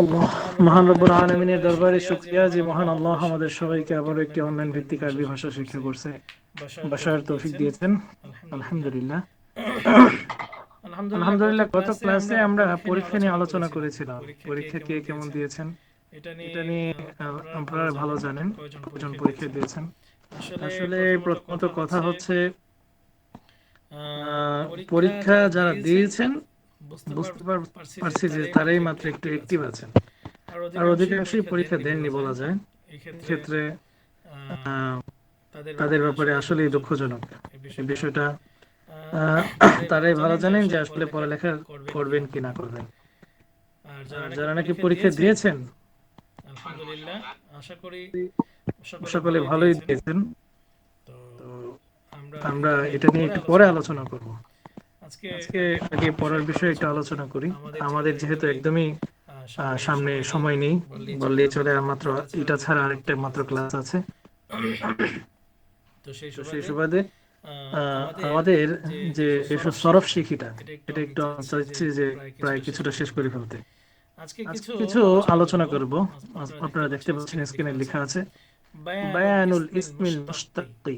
আল্লাহ মহান রব্বুল দরবারে যে মহান আল্লাহ আমাদের সবাইকে একটি অনলাইন ভিত্তিক আরবি ভাষা শিক্ষা করছে। তৌফিক দিয়েছেন। আলহামদুলিল্লাহ। আলহামদুলিল্লাহ গত ক্লাসে আমরা পরীক্ষা নিয়ে আলোচনা করেছিলাম। পরীক্ষা কে কেমন দিয়েছেন? এটা নিয়ে আপনারা ভালো জানেন। কজন পরীক্ষা দিয়েছেন? আসলে প্রথমত কথা হচ্ছে পরীক্ষা যারা দিয়েছেন বুঝতে পারছি যে তারাই মাত্র একটু অ্যাক্টিভ আছেন। আর অধিকাংশই পরীক্ষা দেননি বলা যায়। ক্ষেত্রে তাদের ব্যাপারে আসলেই দুঃখজনক। বিষয়টা তারাই ভালো জানেন যে আসলে পড়ালেখা করবেন কি না করবেন। আর যারা নাকি পরীক্ষা দিয়েছেন আলহামদুলিল্লাহ আশা করি সকলে ভালোই দিয়েছেন। আমরা এটা নিয়ে একটু পরে আলোচনা করব। আজকে আগে পড়ার বিষয়ে একটু আলোচনা করি। আমাদের যেহেতু একদমই সামনে সময় নেই বললেই চলে। আর মাত্র এটা ছাড়া আরেকটা মাত্র ক্লাস আছে। তো সেই সুবাদে আমাদের যে এসব সরফ শিখিটা এটা একটু চাইছি যে প্রায় কিছুটা শেষ করে ফেলতে। কিছু আলোচনা করব। আপনারা দেখতে পাচ্ছেন স্ক্রিনে লেখা আছে বায়ানুল ইসমিল মুশতাক্কি।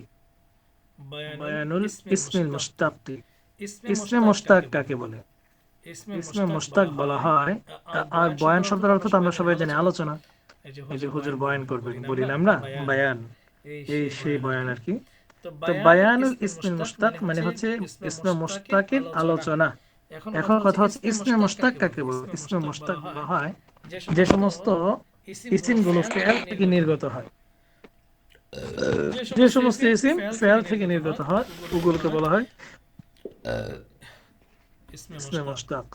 বায়ানুল মুশতাক্কি। ইসমে মুশতাক কাকে বলে? ইসমে মুশতাক বলা হয়। আর বয়ান শব্দের অর্থ তো আমরা সবাই জানি আলোচনা। এই যে হুজুর বয়ান করবেন না বায়ান। এই সেই বয়ান। আর কি। তো বায়ানুল মুশতাক মানে হচ্ছে ইসমে মুশতাকের আলোচনা। এখন কথা হচ্ছে ইসমে মুশতাক কাকে বলে। ইসমে মুশতাক বলা হয়। যে সমস্ত ইসিমগুলো ফেল থেকে নির্গত হয়। যে সমস্ত ইসিম ফেল থেকে নির্গত হয় ওগুলোকে বলা হয় ইসমে মুশতাক।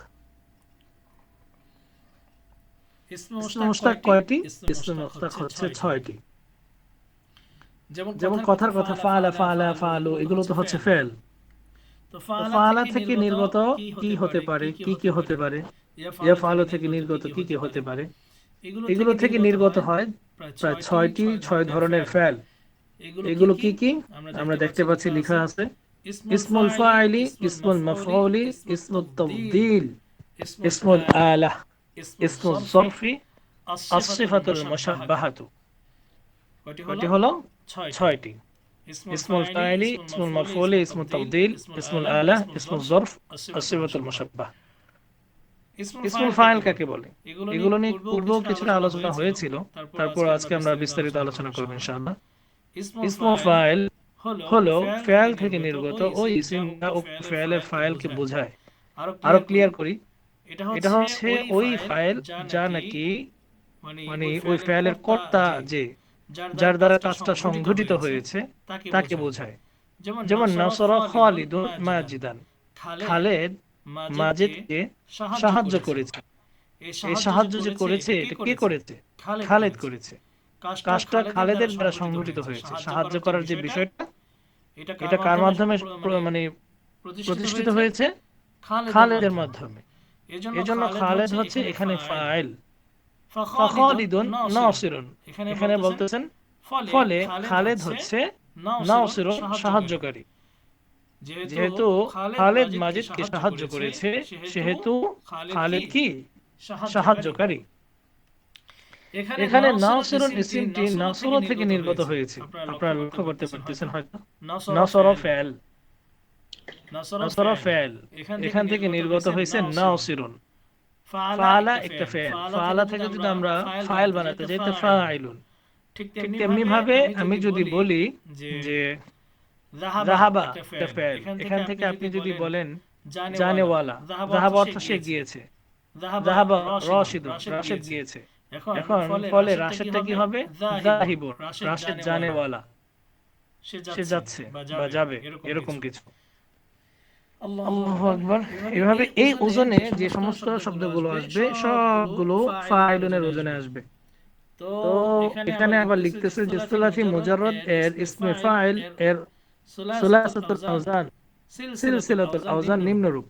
ইসমে মুশতাক কয়টি? ইসমে মুশতাক হচ্ছে ছয়টি। যেমন কথার কথা ফালা ফালা ফালু এগুলো তো হচ্ছে ফেল। তো ফালা থেকে নির্গত কি হতে পারে? কি কি হতে পারে? ইয়া ফালো থেকে নির্গত কি কি হতে পারে? এগুলো থেকে নির্গত হয় প্রায় ছয়টি ছয় ধরনের ফেল এগুলো কি কি আমরা দেখতে পাচ্ছি লেখা আছে ইসমুল ফাইলি ইসমুল মাফউলি ইসমুল তাবদিল ইসমুল আলা ইসমুল সরফি আসিফাতুল মুশাব্বাহাতু কয়টি হলো ছয়টি ইসমুল ফাইলি ইসমুল মাফউলি ইসমুল তাবদিল ইসমুল আলা ইসমুল জরফ আসিফাতুল মুশাব্বাহ ইসমুল ফাইল কাকে বলে? এগুলো নিয়ে পূর্বেও কিছুটা আলোচনা হয়েছিল। তারপর আজকে আমরা বিস্তারিত আলোচনা করব ইনশাআল্লাহ। ইসমুল ফাইল হলো ফাইল থেকে নির্গত ওই ইসিমটা ও ফাইলের ফাইলকে বোঝায়। আরও ক্লিয়ার করি। এটা হচ্ছে ওই ফাইল যা নাকি মানে ওই ফাইলের কর্তা যে যার দ্বারা কাজটা সংঘটিত হয়েছে তাকে বোঝায়। যেমন নাসরা খালিদুন মাজিদান। খালেদ মাজিদকে সাহায্য করেছে। এই সাহায্য যে করেছে এটা কে করেছে? খালেদ করেছে। কাজটা খালেদের দ্বারা সংঘটিত হয়েছে। সাহায্য করার যে বিষয়টা এটা কার মাধ্যমে মানে প্রতিষ্ঠিত হয়েছে? খালেদের মাধ্যমে। এজন্য খালেদ হচ্ছে এখানে ফাইল। ফাখালিদুন নাসিরুন। এখানে বলতেছেন ফলে খালেদ হচ্ছে নাসিরুন সাহায্যকারী। যেহেতু খালেদ মাজিদকে সাহায্য করেছে সেহেতু খালেদ কি সাহায্যকারী। এখানে নাসিরুন ইসিমটি নাসর থেকে নির্গত হয়েছে। আপনারা লক্ষ্য করতে পারতেছেন হয়তো? নাসর ফেল। নাসর ফেল। এখান থেকে নির্গত হয়েছে নাসিরুন। ফালা একটা ফেল। ফালা। থেকে যদি আমরা ফাইল বানাতে যাই তো ফাইলুন ঠিক তেমনি ভাবে আমি যদি বলি যে রাহাবা একটা ফেল এখান থেকে আপনি যদি বলেন জানেওয়ালা। অর্থ সে গিয়েছে। রশিদুন রাশেদ গিয়েছে। এখন ফলে রাশেদটা কি হবে? জাহিবুর রাশেদ জানেওয়ালা। সে যাচ্ছে বা যাবে এরকম কিছু। আল্লাহু আকবার। এভাবে এই ওজনে যে সমস্ত শব্দগুলো আসবে সবগুলো ফাইলুনের ওজনে আসবে। তো এখানে আবার লিখতেছে যে মুজাররদ এর ইসমে ফাইল এর সুলাসাতুল আওজান সিলসিলাতুল আওজান নিম্নরূপ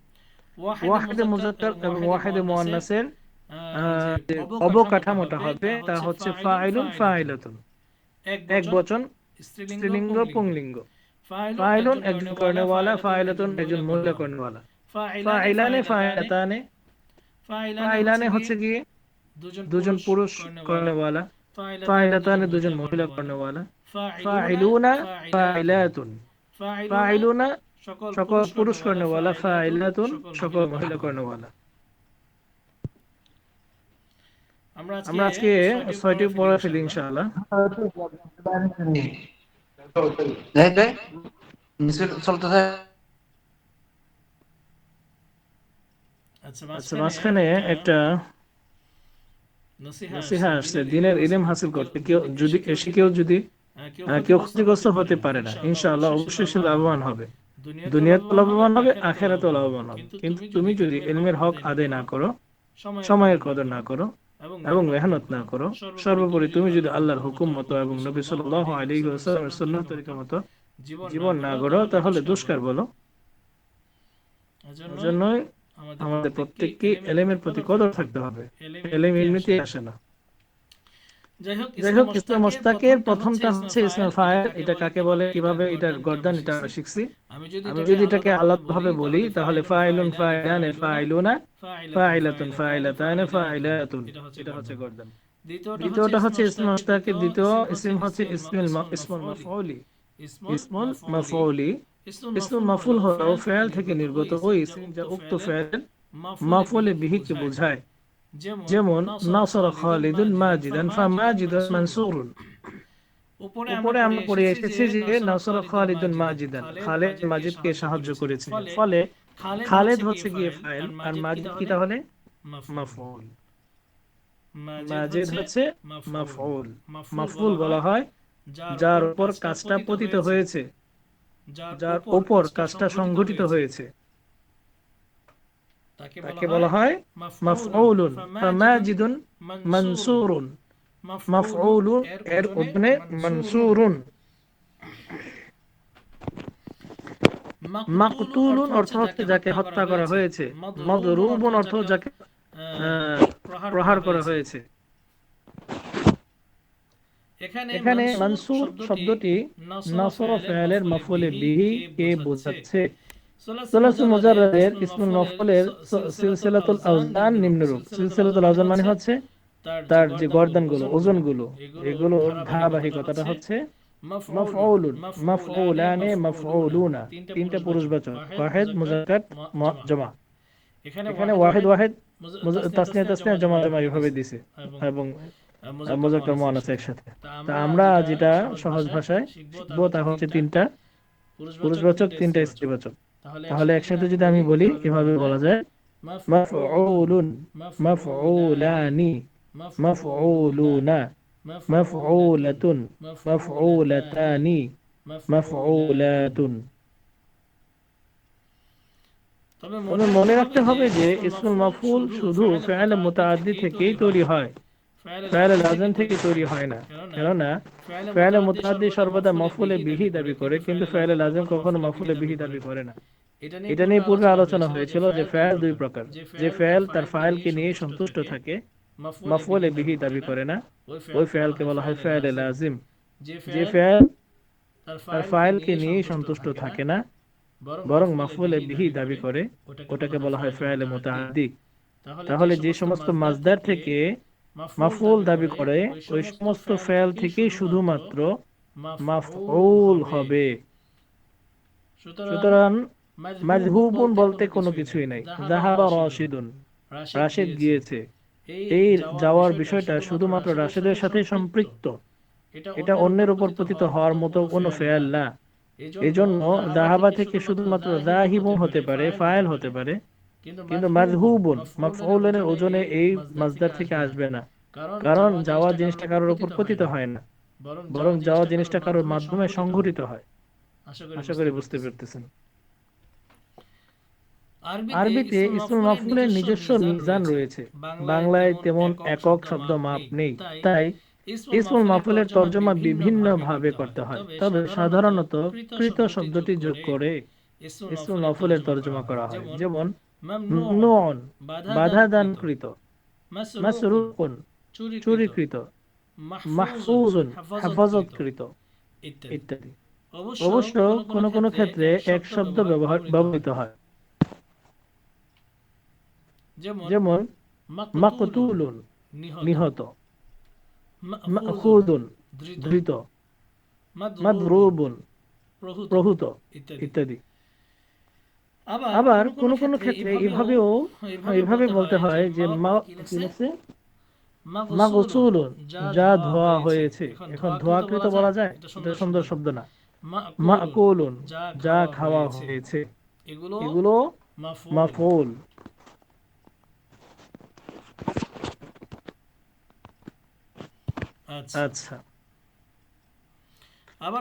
ওয়াহিদে মুজাক্কার এবং ওয়াহিদে মুয়ান্নাসের অবকাঠামোটা হবে তা হচ্ছে ফাইলুন ফাইলাতুন এক বচন স্ত্রীলিঙ্গ পুংলিঙ্গ। ফাইলুন একজন কর্ণওয়ালা ফাইলাতুন একজন মহিলা কর্ণওয়ালা ফাইলানে ফাইলাতানে। ফাইলানে হচ্ছে কি? দুজন পুরুষ করনেওয়ালা ফাইলাতানে দুজন মহিলা করনেওয়ালা ফাইলুনা ফাইলাতুন। ফাইলুনা সকল পুরুষ ফাইলাতুন সকল মহিলা আমরা আজকে ছয়টি পড়া ফেলি ইনশাআল্লাহ। আচ্ছা আচ্ছা মাঝখানে একটা নসিহা আসছে দিনের ইলম হাসিল করতে। কেউ যদি এসে কেউ যদি কেউ ক্ষতিগ্রস্ত হতে পারে না। ইনশাআল্লাহ অবশ্যই সে লাভবান হবে। দুনিয়াতে লাভবান হবে আখেরাতেও লাভবান হবে। কিন্তু তুমি যদি ইলমের হক আদায় না করো সময়ের কদর না করো এবং মেহনত না করো সর্বোপরি তুমি যদি আল্লাহর হুকুম মতো এবং নবী আলাইহি ওয়াসাল্লামের সুন্নাহ তরিকা মতো জীবন না গড়ো তাহলে দুষ্কার বলো। জন্যই আমাদের প্রত্যেককে এলেমের প্রতি কদর থাকতে হবে। এলেম এমনিতে আসে না। যাই হোক ইসলাম মোস্তাকের প্রথমটা হচ্ছে ইসলাম ফায়ার এটা কাকে বলে কীভাবে এটার গর্দান এটা আমরা শিখছি। আমি যদি এটাকে আলাদা ভাবে বলি তাহলে ফাইলুন ফাইলান ফাইলুনা ফাইলাতুন ফাইলাতান ফাইলাতুন এটা হচ্ছে গর্দান। দ্বিতীয়টা হচ্ছে ইসলাম মোস্তাকের দ্বিতীয় ইসম হচ্ছে ইসমুল মা- ইসমুল মাফউলি। ইসমুল মাফউলি। ইসমুল মাফুল হলো ফেল থেকে নির্গত ওই ইসম যা উক্ত ফেল মাফুলে বিহিকে বোঝায়। যেমন নাসর খালিদুন মাজিদান ফা ফামাজিদুন মানসুরুন। উপরে আমরা পড়ে এসেছি যে নাসর খালিদুন মাজিদান খালেদ মাজিদকে সাহায্য করেছে। ফলে খালেদ হচ্ছে গিয়ে ফাইল আর মাজিদ কি তাহলে? মাফউল মাজিদ হচ্ছে মাফউল মাফউল বলা হয় যার উপর কাজটা পতিত হয়েছে। যার উপর কাজটা সংঘটিত হয়েছে। তাকে বলা হয় মাফউলুন। ফামাজিদুন মানসুরুন। মাফউলুন এর উপরে মানসুরুন। মাকতুলুন অর্থ হচ্ছে যাকে হত্যা করা হয়েছে। মদরুবুন অর্থ যাকে প্রহার করা হয়েছে। এখানে মানসুর শব্দটি নাসর ফেলের মফুলে বিহি কে বোঝাচ্ছে। সুলাসুল মুজাররাদের ইসমুল মফুলের সিলসিলাতুল আওজান নিম্নরূপ। সিলসিলাতুল আওজান মানে হচ্ছে তার যে গর্দানগুলো ওজনগুলো। এগুলোর ধারাবাহিকতাটা হচ্ছে মাফউলুন। মাফউলানে মাফউলুনা। তিনটা পুরুষবাচক ওয়াহিদ মুজাক্কার জমা। এখানে ওয়াহিদ ওয়াহিদ তাসনিয়া তাসনিয়া জমা জমা এইভাবে দিছে। এবং মুজাক্কার মুআন্নাস একসাথে। তা আমরা যেটা সহজ ভাষায় শিখব তা হচ্ছে তিনটা। পুরুষবাচক তিনটা স্ত্রীবাচক তাহলে একসাথে যদি আমি বলি কীভাবে বলা যায়? মাফউলুন মাফউলানি মাফউলুনা মাফউলাতুন মাফউলাতানি মাফউলাতুন। তবে মনে রাখতে হবে যে ইসমুল মাফউল শুধু ফেল মুতাআদ্দি থেকেই তৈরি হয়। ফেল লাজম থেকে তৈরি হয় না। কেননা ফেল মুতাআদ্দি সর্বদা মফুলে বিহি দাবি করে কিন্তু ফেল লাজম কখনো মফুলে বিহি দাবি করে না। এটা নিয়ে পূর্বে আলোচনা হয়েছিল যে ফেল দুই প্রকার। যে ফেল তার ফাইলকে নিয়ে সন্তুষ্ট থাকে মফুলে বিহি দাবি করে না। ওই ফেলকে বলা হয় ফেল লাজিম যে ফেল তার ফাইলকে নিয়ে সন্তুষ্ট থাকে না বরং মাফুলে বিহি দাবি করে। ওটাকে বলা হয় ফেল মুতাআদ্দি তাহলে যে সমস্ত মাজদার থেকে মাফুল দাবি করে ওই সমস্ত ফেল থেকেই শুধুমাত্র মাফউল হবে। সুতরাং মাজহুবুন বলতে কোনো কিছুই নাই। জাহাবা রাশিদুন। রাশিদ গিয়েছে। এই যাওয়ার বিষয়টা শুধুমাত্র রাশিদের সাথে সম্পৃক্ত। এটা অন্যের উপর পতিত হওয়ার মতো কোনো ফেল না। এজন্য জাহাবা থেকে শুধুমাত্র জাহিবুন হতে পারে ফাইল হতে পারে। কিন্তু মাজহুবুন মাফউলের ওজনে এই মাজদার থেকে আসবে না। কারণ যাওয়া জিনিসটা কারোর উপর পতিত হয় না। বরং যাওয়া জিনিসটা কারোর মাধ্যমে সংঘটিত হয়। আশা করি বুঝতে পারতেছেন আরবিতে ইসমুল মাফুলের নিজস্ব মিজান রয়েছে। বাংলায় তেমন একক শব্দ মাপ নেই। তাই ইসমুল মাফুলের তর্জমা বিভিন্ন ভাবে করতে হয়। তবে সাধারণত কৃত শব্দটি যোগ করে ইসমুল মাফুলের তর্জমা করা হয়। যেমন নুন বাধা দানকৃত মাসরুকুন চুরিকৃত মাহফুজুন হেফাজতকৃত ইত্যাদি। অবশ্য কোন কোন ক্ষেত্রে এক শব্দ ব্যবহার ব্যবহৃত হয়। যেমন মাকতুলুন নিহত মাখুদুন ধৃত মাদরুবুন প্রহুত ইত্যাদি। আবার কোন কোন ক্ষেত্রে এভাবেও এভাবে বলতে হয় যে মা মাগসুলুন যা ধোয়া হয়েছে। এখন ধোয়াকৃত বলা যায়? এটা সুন্দর শব্দ। না। মা মাকুলুন যা খাওয়া হয়েছে। এগুলো মাফুল। আচ্ছা।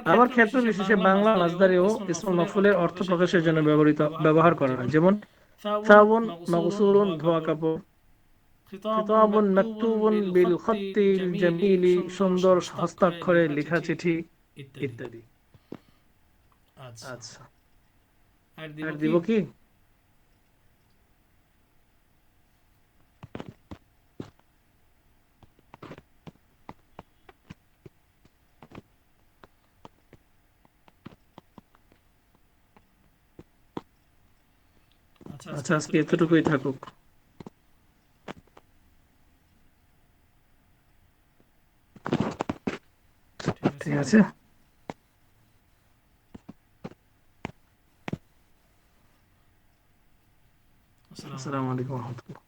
আবার ক্ষেত্র বিশেষে বাংলা মাসদারেও ইসমুল মাফুলের অর্থ প্রকাশের জন্য ব্যবহৃত ব্যবহার করা হয়। যেমন সাবুন মাগসুলুন ধোয়া কাপড়। কিতাবুন মাকতুবুন বিল খত্তিল জামিলি সুন্দর হস্তাক্ষরে লেখা চিঠি ইত্যাদি। আচ্ছা। আর দিব কি? আচ্ছা আজকে এতটুকুই থাকুক। ঠিক আছে। আসসালামু আলাইকুম। রহমতুল্লাহ